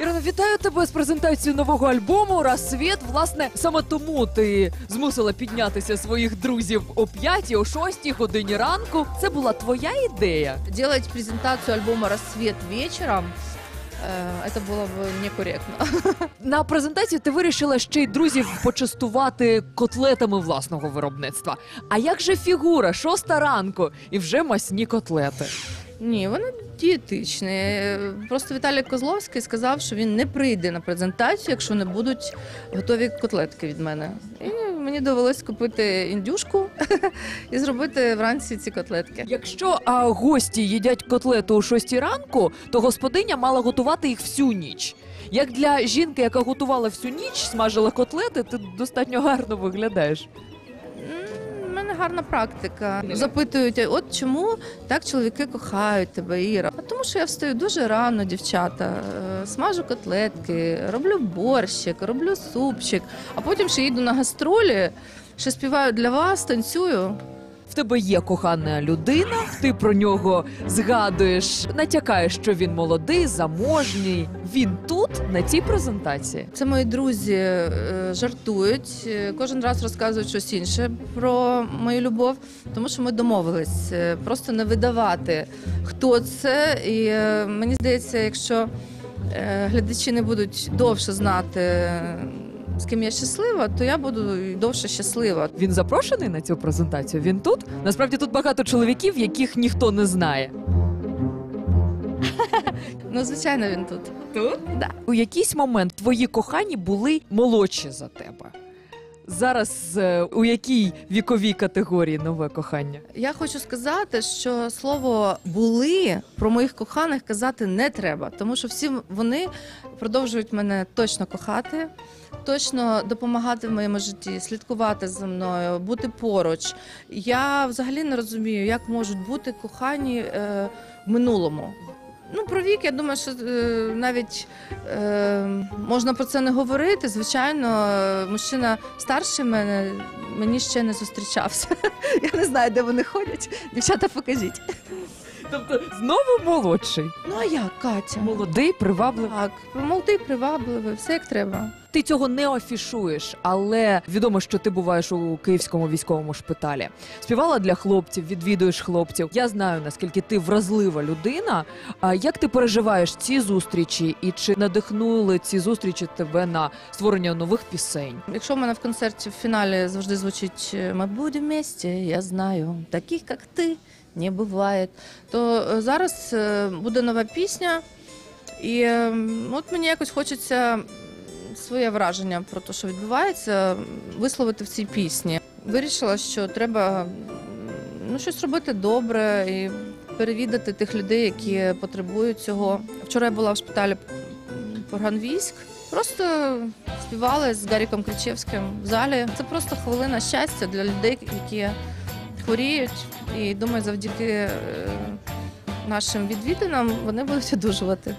Ірина, вітаю тебе з презентацією нового альбому Розсвіт. Власне, саме тому ти змусила піднятися своїх друзів о 5 о 6 годині ранку. Це була твоя ідея. Делать презентацию альбома «Рассвет» вечером, э, это было бы некорректно. На презентації ти вирішила ще й друзів почастувати котлетами власного виробництва. А як же фігура? Шоста ранку і вже масні котлети. Ні, вони дієтичні. Е, Просто Віталій Козловський сказав, що він не прийде на презентацію, якщо не будуть готові котлетки від мене. І мені довелось купити індюшку і зробити вранці ці котлетки. Якщо а, гості їдять котлету о 6 ранку, то господиня мала готувати їх всю ніч. Як для жінки, яка готувала всю ніч, смажила котлети, ти достатньо гарно виглядаєш. Гарна практика. Запитують, от чому так чоловіки кохають тебе, Іра? А тому що я встаю дуже рано, дівчата. Е, Смажу котлетки, роблю борщик, роблю супчик, а потім ще їду на гастролі, ще співаю для вас, танцюю. Тебе є кохана людина, ти про нього згадуєш, натякаєш, що він молодий, заможній. Він тут на цій презентації. Це мої друзі е, жартують, е, кожен раз розказують щось інше про мою любов, тому що ми домовились е, просто не видавати, хто це. І мені здається, якщо глядачі не будуть довше знати, з ким я щаслива, то я буду довше щаслива. Він запрошений на цю презентацію. Він тут. Насправді тут багато чоловіків, яких ніхто не знає. Ну, звичайно, він тут. Тут? Да. У якийсь момент твої кохані були молодші за тебе. Зараз е, у якій віковій категорії нове кохання? Я хочу сказати, що слово були про моїх коханих казати не треба, тому що всі вони продовжують мене точно кохати, точно допомагати в моєму житті, слідкувати за мною, бути поруч. Я взагалі не розумію, як можуть бути кохані е, в минулому. Ну, про вік, я думаю, що е, навіть е, можна про це не говорити. Звичайно, мужчина старший мене мені ще не зустрічався. Я не знаю, де вони ходять. Дівчата, покажіть. Тобто знову молодший, Ну а як, Катя? молодий, привабливий. Так, молодий, привабливий, все як треба. Ти цього не афішуєш, але відомо, що ти буваєш у київському військовому шпиталі. Співала для хлопців, відвідуєш хлопців. Я знаю наскільки ти вразлива людина. А як ти переживаєш ці зустрічі, і чи надихнули ці зустрічі тебе на створення нових пісень? Якщо в мене в концерті в фіналі завжди звучить «Ми будемо вместе, я знаю, таких, як ти, не буває, то е, зараз е, буде нова пісня, і от мені якось хочеться своє враження про те, що відбувається, висловити в цій пісні. Вирішила, що треба ну, щось робити добре і перевідати тих людей, які потребують цього. Вчора я була в шпиталі Порганвійськ. Просто співали з Гаріком Кричевським в залі. Це просто хвилина щастя для людей, які хворіють. І думаю, завдяки е, нашим відвідинам вони будуть одужувати.